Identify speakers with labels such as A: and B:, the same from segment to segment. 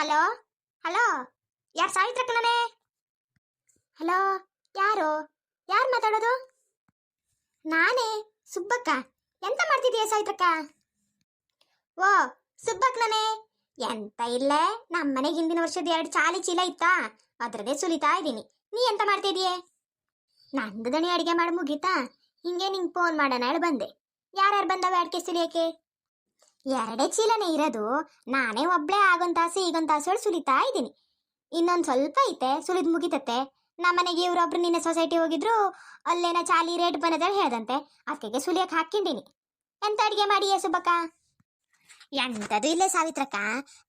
A: Hello? Hello? ಯಾರು ಸಾವಿತ್ರಕ್ಕನೇ hello? ಯಾರು? ಯಾರು ಮಾತಾಡೋದು? ನಾನೇ? ಸುಬ್ಬಕ್ಕ. ಎಂತ ಮಾಡ್ತಿದೀಯ ಸಾವಿತ್ರಕ್ಕ? ಓ ಸುಬ್ಬಕ್ಕನೇ ಎಂತ ಇಲ್ಲೇ? ನಮ್ಮನೆಗೆ ಹಿಂದಿನ ವರ್ಷದ ಎರಡು ಚಾಲಿ ಚೀಲ ಇತ್ತಾ? ಅದರದೇ ಸುಲಿತಾ ಇದ್ದೀನಿ. ನೀ ಎಂತ ಮಾಡ್ತಿದೀಯೆ? ನಂದು ದಣಿ ಅಡಿಗೆ ಮಾಡಿ ಮುಗೀತಾ? ಹಿಂಗೆ ನಿಂಗೆ ಫೋನ್ ಮಾಡೋಣ ಹೇಳಿ ಬಂದೆ. ಯಾರ್ಯಾರು ಬಂದವೆ ಅಡಿಕೆ ಸುಲಿಯಕ್ಕೆ? ಎರಡೇ ಚೀಲನೇ ಇರೋದು. ನಾನೇ ಒಬ್ಳೆ ಆಗೊಂದ್ ತಾಸು ಈಗೊಂದ್ ತಾಸು ಸುಲಿತಾ ಇದ್ದೀನಿ. ಇನ್ನೊಂದು ಸ್ವಲ್ಪ ಐತೆ, ಸುಲಿದ್ ಮುಗಿತತ್ತೆ. ನಮ್ಮನೆಗೆ ಇವ್ರೊಬ್ರು ನಿನ್ನೆ ಸೊಸೈಟಿ ಹೋಗಿದ್ರು, ಅಲ್ಲೇನ ಚಾಲಿ ರೇಟ್ ಬಂದದ ಹೇಳ್ದಂತೆ. ಅದಕ್ಕೆ ಸುಲಿಯಕ್ಕೆ ಹಾಕಿಂದೀನಿ ಎಂತ ಅಡಿಗೆ ಮಾಡಿ ಸುಬ್ಬಕ್ಕ? ಎಂಥದ್ದು ಇಲ್ಲೇ ಸಾವಿತ್ರಕ್ಕ.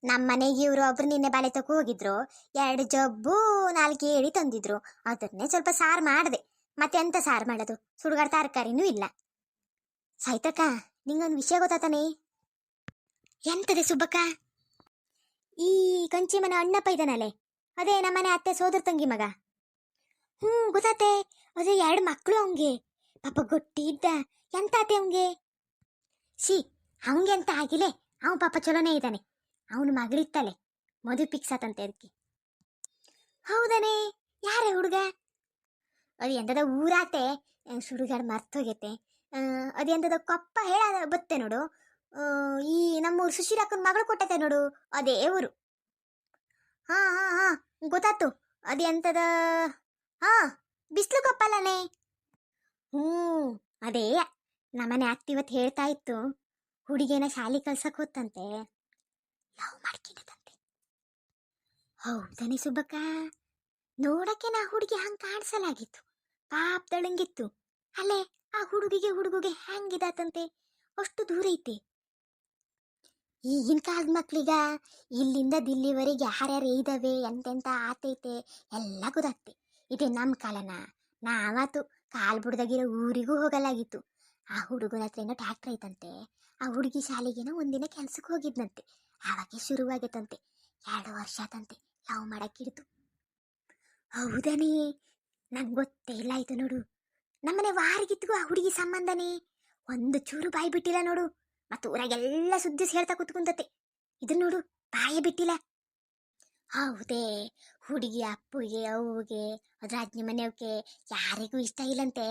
A: ನಮ್ಮನೆಗೆ ಇವ್ರು ಒಬ್ರು ನಿನ್ನೆ ಬಾಳೆ ತಗೋ ಹೋಗಿದ್ರು. ಎರಡು ಜಬ್ಬು ನಾಲ್ಕು ಏಳಿ ತಂದಿದ್ರು. ಅದನ್ನೇ ಸ್ವಲ್ಪ ಸಾರು ಮಾಡಿದೆ. ಮತ್ತೆ ಎಂತ ಸಾರು ಮಾಡೋದು? ಸುಡುಗಾಡ ತರಕಾರಿನೂ ಇಲ್ಲ. ಸಾಯ್ತಕ್ಕ, ನಿಂಗೊಂದು ವಿಷಯ ಗೊತ್ತಾತಾನೆ? ಎಂತದೆ ಸುಬ್ಬಕ್ಕ? ಈ ಕಂಚಿ ಮನೆ ಅಣ್ಣಪ್ಪ ಇದ್ದಾನಲ್ಲೇ. ಅದೇ ನಮ್ಮನೆ ಅತ್ತೆ ಸೋದರ ತಂಗಿ ಮಗ. ಹ್ಞೂ ಗೊತ್ತಾತೆ. ಅದೇ ಎರಡು ಮಕ್ಕಳು ಅವಂಗೆ ಪಾಪ ಗೊಟ್ಟಿ ಇದ್ದ ಎಂತ ಆತೆ ಅವಂಗೆ ಶಿ ಅವಂಗೆ ಅಂತ ಆಗಿಲೆ ಅವನು ಪಾಪ ಚಲೋನೇ ಇದ್ದಾನೆ. ಅವನ ಮಗಳಿತ್ತಲೆ ಮದುವೆ ಫಿಕ್ಸ್ ಆತಂತೆ ಅದಕ್ಕೆ ಹೌದನೇ. ಯಾರೇ ಹುಡುಗ? ಅದು ಎಂತದ ಊರಾತೆ. ಸುಡುಗಾಡು ಮರ್ತೋಗೈತೆ. ಅದು ಎಂತದ ಕೊಪ್ಪ ಹೇಳ ಬತ್ತೆ ನೋಡು. ಈ ನಮ್ಮೂರು ಸುಶೀಲಕ್ಕನ ಮಗಳು ಕೊಟ್ಟತೆ ನೋಡು, ಅದೇ ಊರು. ಹಾ ಹಾ ಹಾ ಗೊತ್ತಾತು ಅದೇ ಅಂತದ, ಹಾ, ಬಿಸ್ಲು ಕಪ್ಪಲ್ಲನೆ ಹ್ಞೂ, ಅದೇ, ನಮ್ಮನೆ ಆಗ್ತಿವತ್ತು ಹೇಳ್ತಾ ಇತ್ತು ಹುಡುಗಿನ ಶಾಲೆ ಕಳ್ಸಕ್ ಹೋತಂತೆ ಲವ್ ಮಾಡ್ಕೊಂಡಿದಂತೆ ಹೌದನೇ ಸುಬ್ಬಕ್ಕ, ನೋಡಕ್ಕೆ ನಾ ಹುಡುಗಿ ಹಂಗೆ ಕಾಣಿಸಲಾಗಿತ್ತು. ಪಾಪದಳಂಗಿತ್ತು ಅಲ್ಲೇ, ಆ ಹುಡುಗಿಗೆ ಹುಡುಗಿಗೆ ಹ್ಯಾಂಗಿದಾತಂತೆ? ಅಷ್ಟು ದೂರ ಐತೆ. ಈಗಿನ ಕಾಲದ ಮಕ್ಳಿಗ ಇಲ್ಲಿಂದ ದಿಲ್ಲಿವರೆಗೆ ಯಾರ್ಯಾರು ಇದಾವೆ, ಎಂತೆಂತ ಆತೈತೆ ಎಲ್ಲ ಗೊತ್ತಾಗ್ತೆ. ಇದೆ ನಮ್ಮ ಕಾಲನ. ನಾವಾತು ಕಾಲ್ ಬುಡ್ದಾಗಿರೋ ಊರಿಗೂ ಹೋಗಲಾಗಿತ್ತು. ಆ ಹುಡುಗನ ಹತ್ರ ಏನೋ ಟ್ಯಾಕ್ಟ್ರ್ ಐತಂತೆ. ಆ ಹುಡುಗಿ ಶಾಲೆಗೇನೋ ಒಂದಿನ ಕೆಲ್ಸಕ್ಕೆ ಹೋಗಿದ್ನಂತೆ. ಆವಾಗೆ ಶುರುವಾಗೈತಂತೆ. ಎರಡು ವರ್ಷ ಆತಂತೆ ಲವ್ ಮಾಡಕ್ಕಿಡ್ತು ಹೌದನೇ? ನಂಗೆ ಗೊತ್ತೇ ಇಲ್ಲ ಆಯ್ತು ನೋಡು. ನಮ್ಮನೆ ವಾರಿಗಿತ್ತಿಗೂ ಆ ಹುಡುಗಿ ಸಂಬಂಧನೇ. ಒಂದು ಚೂರು ಬಾಯಿ ಬಿಟ್ಟಿಲ್ಲ ನೋಡು. ಮತ್ತು ಊರಾಗೆಲ್ಲ ಸುದ್ದಿ ಹೇಳ್ತಾ ಕೂತ್ಕೊಂತತೆ ಇದು ನೋಡು, ಬಾಯಿ ಬಿಟ್ಟಿಲ್ಲ. ಹೌದೇ, ಹುಡುಗಿ ಅಪ್ಪುಗೆ, ಅವ್ಗೆ ಅದ್ರ ಅಜ್ಞಿ ಮನೆಯವಕ್ಕೆ ಯಾರಿಗೂ ಇಷ್ಟ ಇಲ್ಲಂತೆ.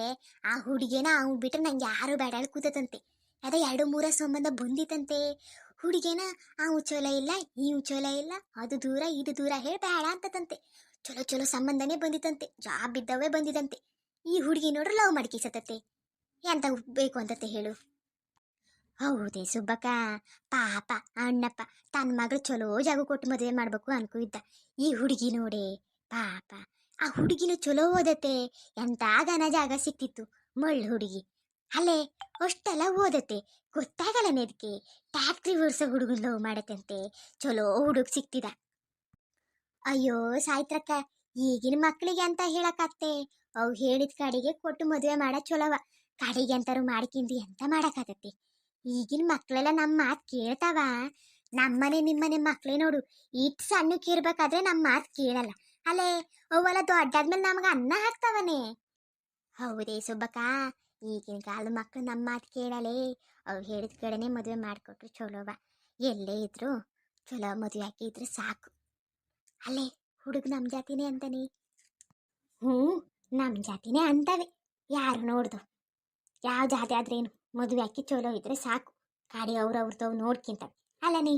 A: ಆ ಹುಡುಗಿನ ಅವ್ನು ಬಿಟ್ರೆ ನಂಗೆ ಯಾರು ಬೇಡ ಕೂತತಂತೆ ಅದೇ ಎರಡು ಮೂರ ಸಂಬಂಧ ಬಂದಿತ್ತಂತೆ. ಹುಡುಗೇನ ಆ ಚೋಲ ಇಲ್ಲ, ಈ ಚೋಲ ಇಲ್ಲ, ಅದು ದೂರ, ಇದು ದೂರ ಹೇಳಿ ಬೇಡ ಅಂತತಂತೆ ಚಲೋ ಚಲೋ ಸಂಬಂಧನೇ ಬಂದಿತ್ತಂತೆ ಜಾಬ್ ಇದ್ದವೇ ಬಂದಿದಂತೆ ಈ ಹುಡುಗಿ ನೋಡ್ರೆ ಲವ್ ಮಾಡ್ಕಿಸತತ್ತೆ. ಎಂತ ಬೇಕು ಅಂತತೆ ಹೇಳು. ಹೌದೇ ಸುಬ್ಬಕ್ಕ, ಪಾಪ, ಅಣ್ಣಪ್ಪ ತನ್ನ ಮಗಳು ಚಲೋ ಜಾಗ ಕೊಟ್ಟು ಮದುವೆ ಮಾಡ್ಬೇಕು ಅನ್ಕೋ ಇದ್ದ. ಈ ಹುಡುಗಿ ನೋಡೆ, ಪಾಪ, ಆ ಹುಡುಗಿನೂ ಚಲೋ ಓದತ್ತೆ. ಎಂತ ಘನ ಜಾಗ ಸಿಕ್ತಿತ್ತು ಮಳ್ಳು ಹುಡುಗಿ. ಅಲ್ಲೇ, ಅಷ್ಟೆಲ್ಲ ಓದತ್ತೆ. ಗೊತ್ತಾಗಲ್ಲ ನೆದಕ್ಕೆ ಟ್ಯಾಕ್ಟ್ರಿ ಓಡಿಸೋ ಹುಡುಗನ್ ಲವ್ ಮಾಡತ್ತಂತೆ. ಚಲೋ ಹುಡುಗ ಸಿಕ್ತಿದ. ಅಯ್ಯೋ, ಸಾಯ್ತ್ರಕ್ಕ, ಈಗಿನ ಮಕ್ಕಳಿಗೆ ಅಂತ ಹೇಳಕತ್ತೆ ಅವು ಹೇಳಿದ ಕಡೆಗೆ ಕೊಟ್ಟು ಮದುವೆ ಮಾಡ ಚಲೋವ. ಕಡೆಗೆ ಅಂತಾರು ಮಾಡ್ಕಿಂದು ಎಂತ ಮಾಡಕ್ಕಾಗತ್ತೆ. ಈಗಿನ ಮಕ್ಕಳೆಲ್ಲ ನಮ್ಮ ಮಾತು ಕೇಳ್ತಾವ. ನಮ್ಮನೆ ನಿಮ್ಮನೆ ಮಕ್ಕಳೇ ನೋಡು ಇಟ್ ಸಣ್ಣಕ್ಕೆ ಇರ್ಬೇಕಾದ್ರೆ ನಮ್ಮ ಮಾತು ಕೇಳಲ್ಲ. ಅಲ್ಲೇ ಅವೆಲ್ಲ ದೊಡ್ಡಾದ್ಮೇಲೆ ನಮ್ಗೆ ಅನ್ನ ಹಾಕ್ತಾವನೆ. ಹೌದೇ ಸುಬ್ಬಕ್ಕ, ಈಗಿನ ಕಾಲದ ಮಕ್ಕಳು ನಮ್ಮ ಮಾತು ಕೇಳಲೇ ಅವು ಹೇಳಿದ ಕಡೆನೆ ಮದುವೆ ಮಾಡಿಕೊಟ್ರು ಚಲೋವ. ಎಲ್ಲೇ ಇದ್ರು ಚಲೋ ಮದುವೆ ಹಾಕಿ ಇದ್ರೆ ಸಾಕು. ಅಲ್ಲೇ, ಹುಡುಗ ನಮ್ಮ ಜಾತಿನೇ ಅಂತಾನೆ. ಹ್ಞೂ ನಮ್ಮ ಜಾತಿನೇ ಅಂತವೆ. ಯಾರು ನೋಡ್ದು? ಯಾವ ಜಾತಿ ಆದ್ರೇನು? ಮದುವೆ ಅಕ್ಕಿ ಚಲೋ ಇದ್ರೆ ಸಾಕು. ಕಾಡಿ ಅವ್ರವ್ರದವ್ ನೋಡ್ಕಿಂತ. ಅಲ್ಲ ನೀ?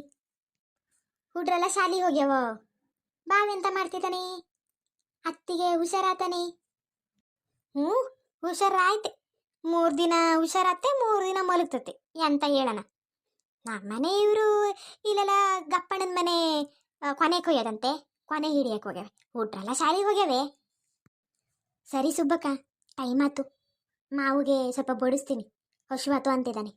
A: ಹುಡ್ರೆಲ್ಲ ಶಾಲಿ ಹೋಗ್ಯಾವ? ಬಾವೆಂತ ಮಾಡ್ತಿದ್ದಾನೆ? ಅತ್ತಿಗೆ ಹುಷಾರಾತಾನೆ? ಹ್ಞೂ, ಹುಷಾರಾಯ್ತೆ. ಮೂರು ದಿನ ಹುಷಾರಾತೆ ಮೂರು ದಿನ ಮಲಗ್ತತೆ ಎಂತ ಹೇಳಣ. ನಮ್ಮನೆ ಇವರು ಇಲ್ಲೆಲ್ಲ ಗಪ್ಪಣ್ಣನ ಮನೆ ಕೊನೆ ಕೊಯ್ಯೋದಂತೆ ಕೊನೆ ಹಿಡಿಯಕ್ಕೆ ಹೋಗ್ಯಾವೆ. ಹುಡ್ರೆಲ್ಲ ಶಾಲಿ ಹೋಗ್ಯಾವೆ. ಸರಿ ಸುಬ್ಬಕ್ಕ, ಟೈಮ್ ಆತು ಮಾವುಗೆ ಸ್ವಲ್ಪ ಬಡಿಸ್ತೀನಿ. ಹಶುವಾತು ಅಂತಿದ್ದಾನೆ